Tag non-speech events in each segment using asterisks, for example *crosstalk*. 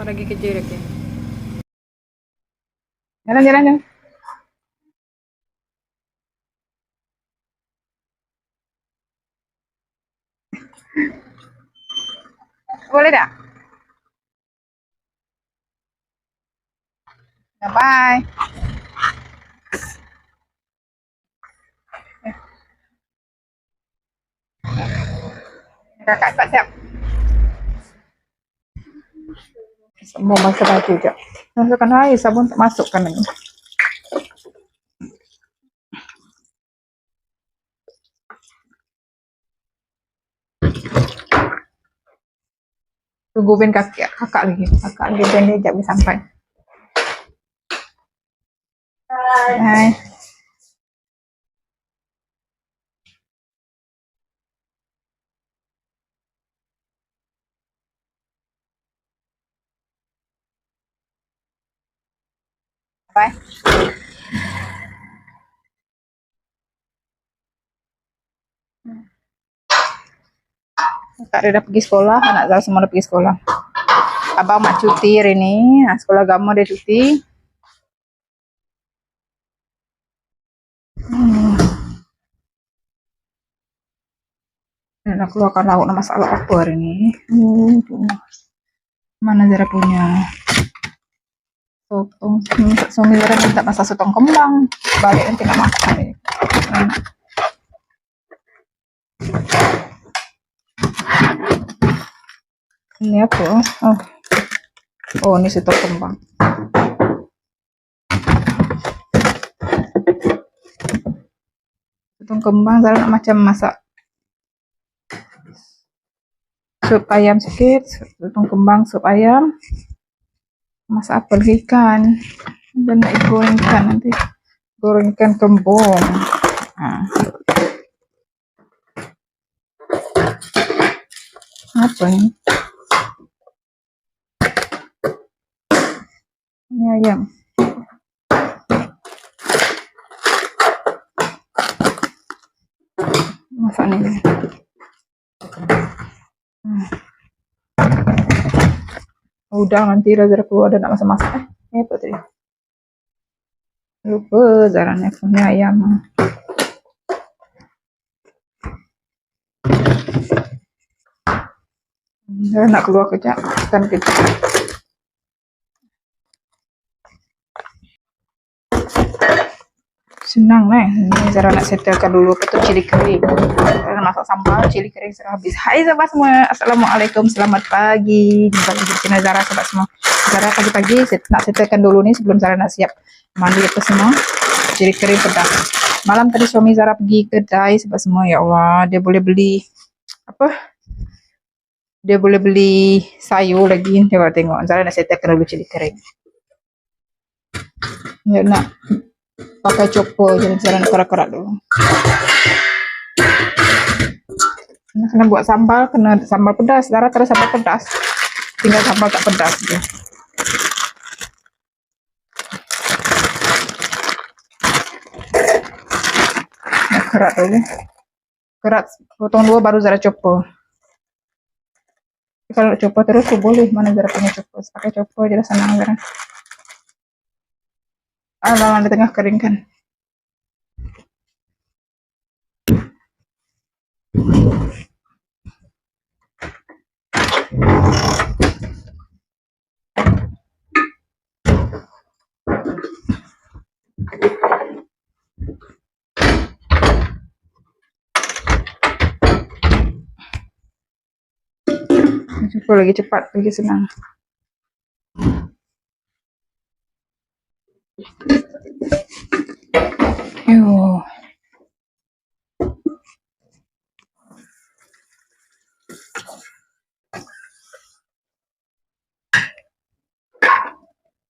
Apa lagi kejerik ya? Jalan, jalan, jalan. Boleh tak? Ya, bye. Kakak tak siap. Mau masuk baju je. Masukkan air sabun tak masukkan lagi. Tunggu Ben kakak, kakak lagi. Kakak lagi Ben dia sampai. Hai. Kak Rida pergi sekolah, anak Zara semua udah pergi sekolah. Abang mak cuti hari ini, nah, sekolah agama dia cuti. Hmm. Dan aku akan lauk masalah apa hari ini. Hmm. Mana Zara punya? Sotong, suami Zara minta masak sotong kembang. Balik nanti nak makan. Hmm. Ini apa? Oh. Oh, ini stok kembang. Stok kembang nak macam masak sup ayam sikit, stok kembang sup ayam. Masak apa lagi ikan? Dan nak goreng ikan nanti. Goreng ikan kembung. Ah. Apa ini? Ini ayam. Masak ni. Udah nanti Zara keluar dan masak-masak. Eh, apa tadi? Lupa Zara ni punya ayam. Zara nak keluar kejap. Kan kejap. Senang nih ini Zara nak setelkan dulu. Ke tuh cili kering. Zara masak sambal cili kering sudah habis. Hai sahabat semua. Assalamualaikum. Selamat pagi. Jumpa lagi di channel Zara sahabat semua. Zara pagi-pagi nak setelkan dulu nih sebelum Zara nak siap mandi apa semua. Cili kering pedas. Malam tadi suami Zara pergi kedai sahabat semua. Ya Allah dia boleh beli apa? Dia boleh beli sayur lagi. Coba tengok. Zara nak setelkan dulu cili kering. Ya nak pakai jadi cara kerak-kerak dulu. Kena buat sambal kena sambal pedas. Darah terus sambal pedas. Tinggal sambal tak pedas dia nah, kerak dulu. Kerak potong dua baru Zara copo. Kalau copo terus boleh. Mana Zara punya copo? Pakai copo jadi senang Zara alam di tengah kering kan Coba lagi cepat, lagi senang. Yuh.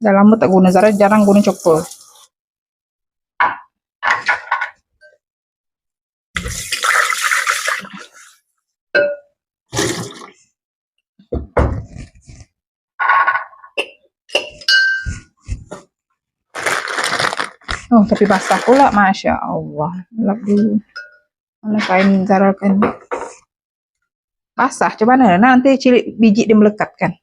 Dah lama tak guna Zara jarang guna chopper. tapi basah pula masya Allah. Lebih kain zaralkan basah. Coba nana nanti cilik biji dia melekat kan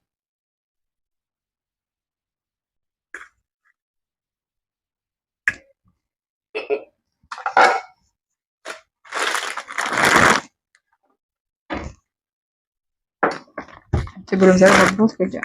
sebelum saya rebus kejap.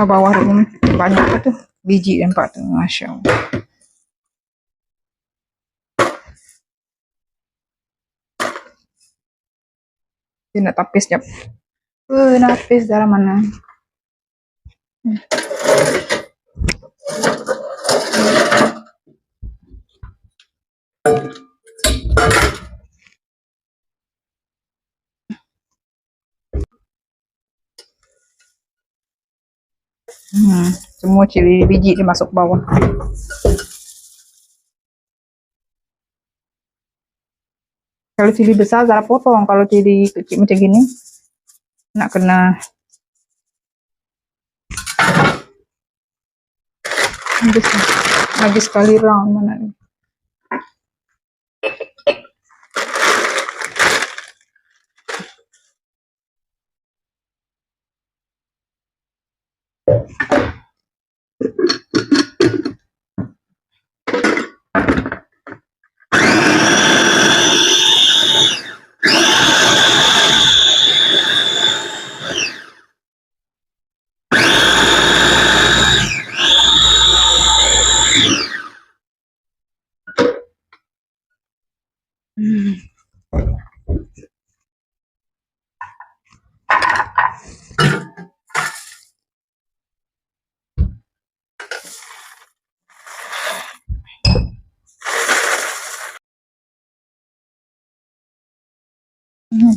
Ke bawah ini banyak apa tuh biji nampak tuh, masya Allah. Dia nak tapis jap. Eh, napis darah mana? Hmm. Hmm, semua cili biji dia masuk ke bawah. Kalau cili besar Zara potong, kalau cili kecil macam gini nak kena habis habis sekali round mana ni. Hmm.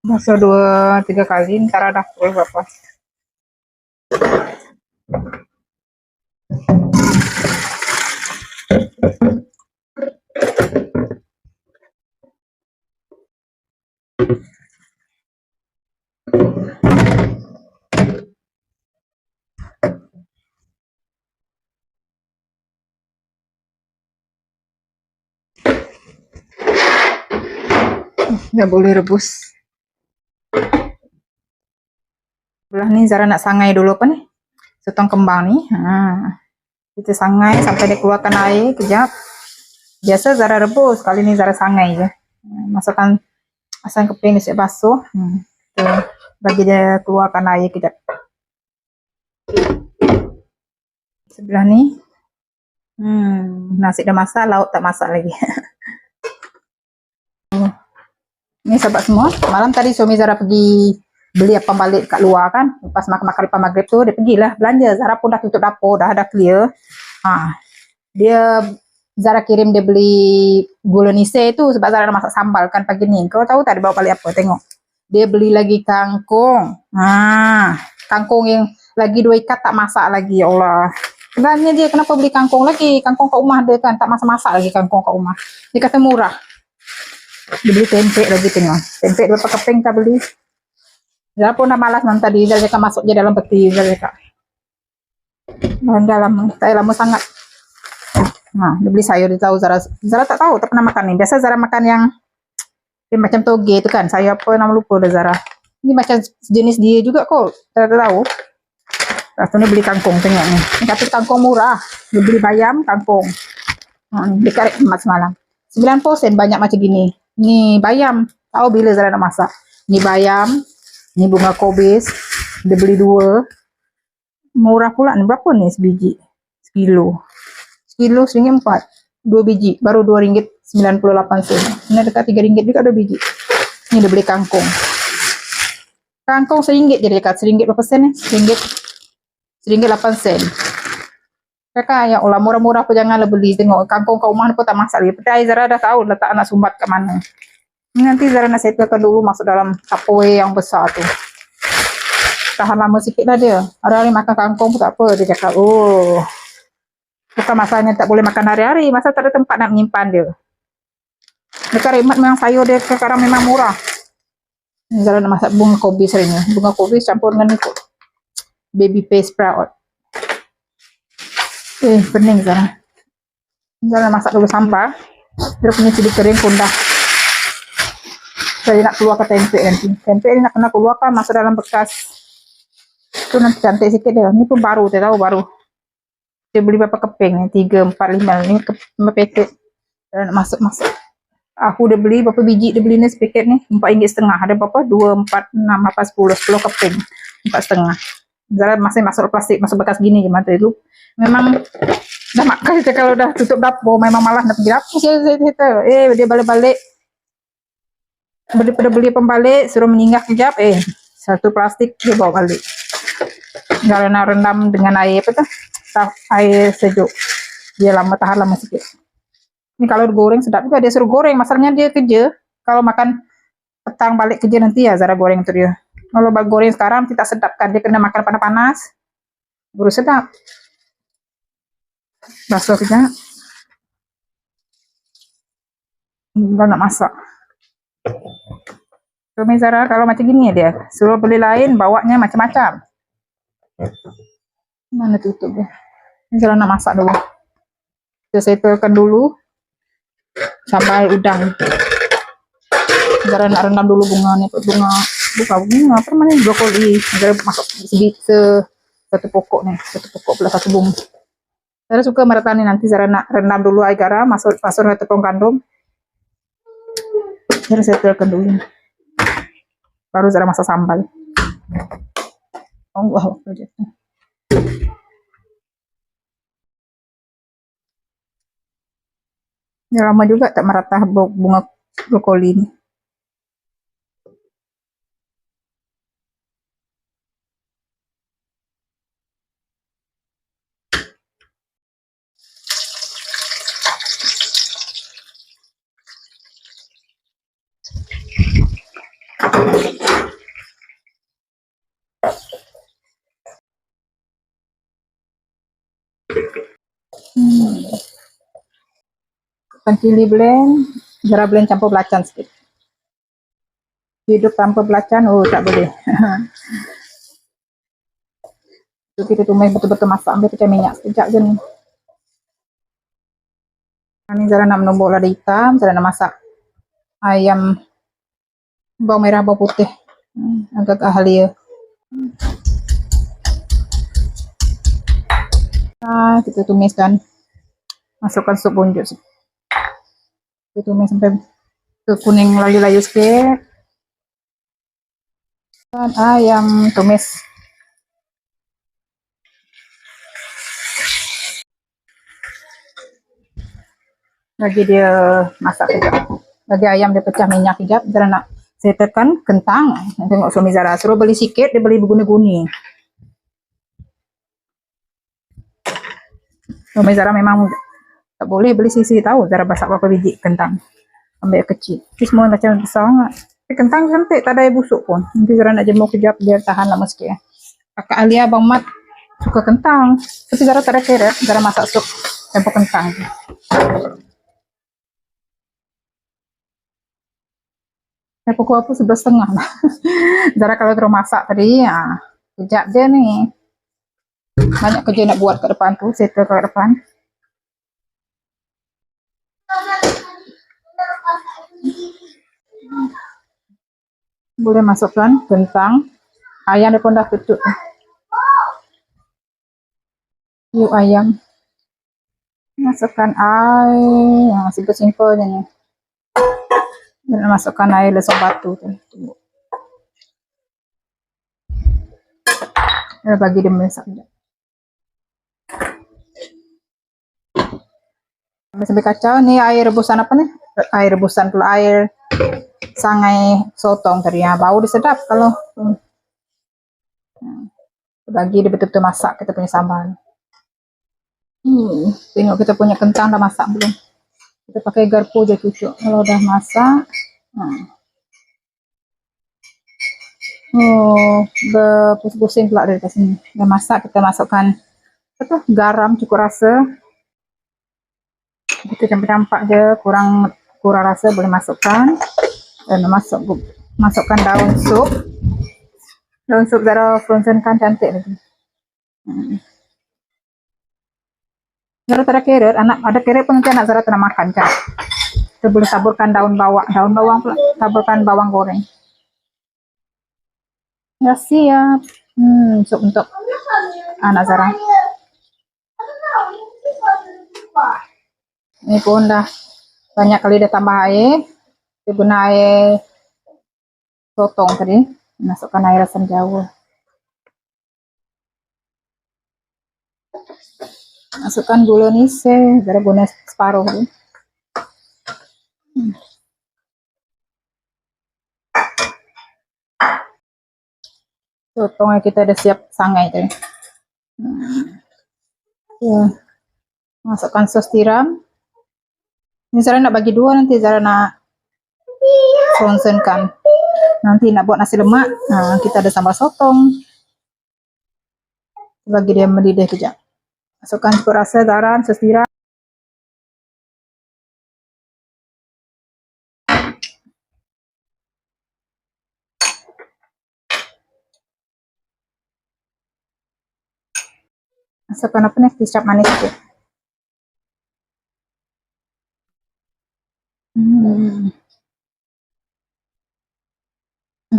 Masa dua tiga kali ntar ada full berapa? nggak boleh rebus belah nih Zara nak sangai dulu apa nih? Sotong kembang nih. Nah, kita sangai sampai dia keluarkan air kejap. Biasa Zara rebus kali ini Zara sangai ya masukkan asam keping ini basuh. Hmm, tuh, bagi dia keluarkan air kejap. Sebelah nih hmm, nasi udah masak lauk tak masak lagi. *laughs* Ini sahabat semua, malam tadi suami Zara pergi beli apa balik kat luar kan. Pas makan-makan lepas maghrib tu, dia pergilah belanja. Zara pun dah tutup dapur, dah ada clear. Ha, dia Zara kirim dia beli gula nise tu sebab Zara nak masak sambal kan pagi ni. Kau tahu tak dia bawa balik apa? Tengok. Dia beli lagi kangkung. Ha, kangkung yang lagi dua ikat tak masak lagi. Ya Allah. Sebenarnya dia kenapa beli kangkung lagi? Kangkung kat rumah dia kan tak masak-masak lagi kangkung kat rumah. Dia kata murah dia beli tempe lagi tengok tempe berapa keping tak beli dia pun dah malas nanti tadi dia cakap masuk je dalam peti dia cakap dalam dalam tak lama sangat nah dia beli sayur dia tahu Zara Zara tak tahu tak pernah makan ni biasa Zara makan yang Dia macam toge itu kan. Saya apa nama lupa dah Zara. Ini macam sejenis dia juga kok. Tak tahu. Lepas tu ni beli kangkung tengok ni. Tapi kangkung murah. Dia beli bayam, kangkung. Ha, ni beli karet emas semalam. 90 sen banyak macam gini. Ni bayam. Tahu bila Zara nak masak. Ni bayam. Ni bunga kobis. Dia beli dua. Murah pula ni. Berapa ni sebiji? Sekilo. Sekilo seringgit empat. Dua biji. Baru dua ringgit sembilan puluh lapan sen. Ini dekat tiga ringgit juga dua biji. Ni dia beli kangkung. Kangkung seringgit je dia dekat. Seringgit berapa sen ni? Seringgit. Seringgit lapan sen. Kakak ya Allah murah-murah apa janganlah beli. Tengok kangkung kat rumah ni pun tak masak lagi. Tapi Zara dah tahu letak anak sumbat kat mana. Nanti Zara nak settlekan dulu masuk dalam tupperware yang besar tu. Tahan lama sikit lah dia. Hari-hari makan kangkung pun tak apa. Dia cakap, oh. Bukan masalahnya tak boleh makan hari-hari. Masa tak ada tempat nak menyimpan dia. Dekat remat memang sayur dia sekarang memang murah. Ni Zara nak masak bunga kobis hari ni. Bunga kobis campur dengan ni kot. Baby paste sprout. Eh, pening. Zara nak masak dulu sampah. Dia punya cili kering pun dah. Saya nak keluarkan tempe nanti. Tempe ni nak kena keluarkan masuk dalam bekas. Tu nanti cantik sikit dia. Ni pun baru, tahu baru. Dia beli berapa keping? Tiga, empat, lima. Ni ke, lima paket. Dia nak masuk-masuk. Aku dah beli berapa biji dia beli ni sepaket ni? Empat ringgit setengah. Ada berapa? Dua, empat, enam, lapan, sepuluh. Sepuluh keping. Empat setengah. Zara masih masuk plastik, masuk bekas gini je mata itu. Memang dah makan kalau dah tutup dapur. Memang malas nak pergi dapur. Saya, saya, saya. Eh, dia balik-balik. Beli pada beli pembalik, suruh mengingat kejap. Eh, satu plastik dia bawa balik. Nak rendam dengan air apa tu? Tah- Air sejuk. Dia lama tahan lama sikit. Ni kalau goreng sedap juga dia suruh goreng. Masalahnya dia kerja. Kalau makan petang balik kerja nanti ya Zara goreng untuk dia. Kalau bag goreng sekarang tidak sedap kan dia kena makan panas-panas. Baru sedap. Basuh kejap. Dah nak masak. Zara kalau macam gini ya dia. Suruh beli lain bawanya macam-macam. Mana tutup dia? Ni Zara nak masak dulu. Kita settlekan dulu. Sambal udang. Nak rendam dulu bunga ni. Bunga, bukan bunga, apa namanya? Brokoli. Zara masuk sedikit se, satu pokok ni. Satu pokok pula satu bunga. Zara suka meretan ni nanti nak rendam dulu air garam. Masuk, masuk tepung gandum. Zara settlekan dulu. Baru Zara masak sambal. Oh, wow. Ya lama juga tak merata bu- bunga brokoli ni. Cili blend, Zara blend campur belacan sikit. Hidup tanpa belacan, oh tak boleh. *laughs* Itu kita tumis betul-betul masak, ambil pecah minyak sekejap je ni. Ini Zara nak menumbuk lada hitam, Zara nak masak ayam bawang merah, bawang putih. Hmm, agak-agak halia. Nah, kita tumiskan. Masukkan sup bunjuk tumis sampai ke kuning layu-layu sikit. Dan ayam tumis. Lagi dia masak kejap. Lagi ayam dia pecah minyak kejap. Zara nak settlekan kentang. Tengok suami Zara. Suruh beli sikit, dia beli berguni-guni. Suami Zara memang tak boleh beli sisi tahu Zara masak berapa biji kentang. Ambil yang kecil. Ini semua macam besar sangat. Tapi kentang cantik, tak ada air busuk pun. Nanti Zara nak jemur kejap, biar tahan lama sikit. Ya. Kakak Alia, Abang Mat suka kentang. Tapi Zara tak ada carrot, Zara masak sup campur kentang. Ya, pukul apa sebelas setengah lah. *laughs* Zara kalau terus masak tadi, ya, kejap je ni. Banyak kerja nak buat kat depan tu, settle kat depan. Boleh masukkan kentang. Ayam dia pun dah tutup yuk ayam. Masukkan air. Yang simple simple je ni. Dan masukkan air lesung batu tu. Tunggu. Dan bagi dia masak sampai kacau ni air rebusan apa ni air rebusan pula air sangai sotong tadi ya bau dia sedap kalau hmm. bagi dia betul-betul masak kita punya sambal hmm. tengok kita punya kentang dah masak belum kita pakai garpu je cucuk kalau dah masak hmm. oh berpusing-pusing pula dari sini dah masak kita masukkan apa garam cukup rasa kita campak-campak je kurang kurang rasa boleh masukkan. Dan masuk masukkan daun sup. Daun sup Zara frozen kan cantik lagi hmm. Tak ada carrot. Anak ada carrot pun nanti anak Zara tak makan kan kita boleh taburkan daun bawang. Daun bawang pula taburkan bawang goreng. Ya siap. Hmm, sup untuk anak Zara ini pun dah banyak kali dah tambah air kita guna air sotong tadi masukkan air asam jawa masukkan gula nise jadi guna separuh hmm. sotongnya kita udah siap sangai tadi hmm. ya. masukkan sos tiram ini Zara nak bagi dua nanti Zara nak frozenkan. Nanti nak buat nasi lemak, nah, kita ada sambal sotong. Bagi dia mendidih kejap. Masukkan cukup rasa garam, sesiram. Masukkan apa nih, kicap manis sikit.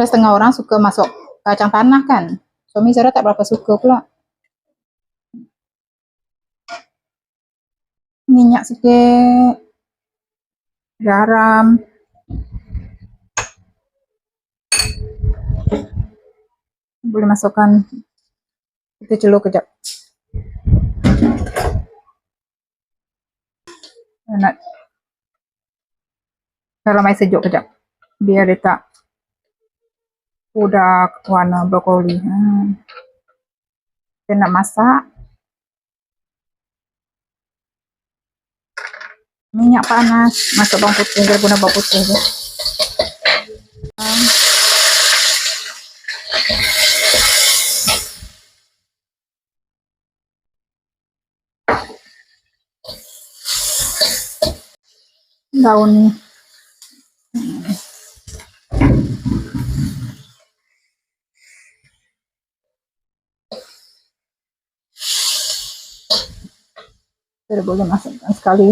Ada setengah orang suka masuk kacang tanah kan. Suami saya tak berapa suka pula. Minyak sedikit garam. Boleh masukkan. Kita celur kejap. Nak dalam air sejuk kejap. Biar dia tak udah warna brokoli. Hmm. Kita masak. Minyak panas, masuk bawang putih, kita guna bawang putih je. Hmm. Kita boleh masukkan sekali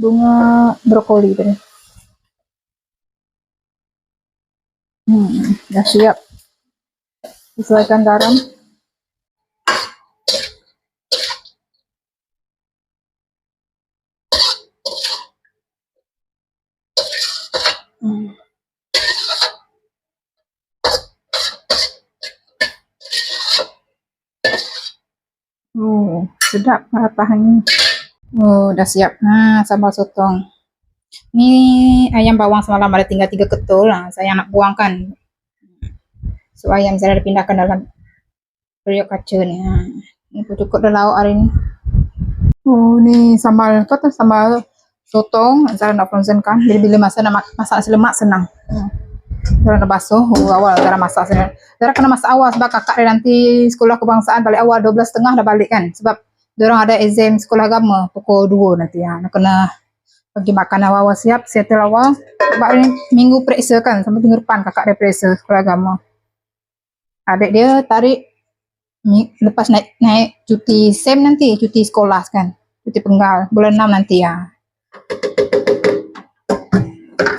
bunga brokoli tadi. Hmm, dah siap. Sesuaikan garam. Hmm. Oh, sedap ini. Oh, udah siap. Nah, sambal sotong. Ini ayam bawang semalam ada tinggal tiga ketul. Nah, saya nak buangkan. So, ayam saya dipindahkan dalam periuk kaca ni. Nah, ini pun cukup dah lauk hari ni. Oh, ni sambal, kata sambal sotong. Saya nak frozenkan. Bila-bila masa nak masak nasi lemak senang. Hmm. Zara nak basuh oh, awal Zara masak sana. Zara kena masak awal sebab kakak dia nanti sekolah kebangsaan balik awal 12.30 dah balik kan. Sebab orang ada exam sekolah agama pukul 2 nanti ya. Nak kena pergi makan awal-awal siap, settle awal. Sebab ni minggu periksa kan sampai minggu depan kakak dia periksa sekolah agama. Adik dia tarik lepas naik naik cuti SEM nanti, cuti sekolah kan. Cuti penggal bulan 6 nanti ya.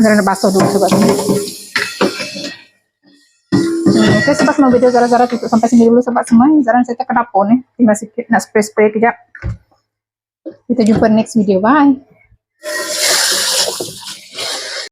Zara nak basuh dulu sebab ni. Oke, sobat semua video Zara-Zara tutup sampai sini dulu sobat semua. Zara saya tekan dapur nih. Tinggal sedikit nak spray-spray kejap. Kita jumpa next video. Bye.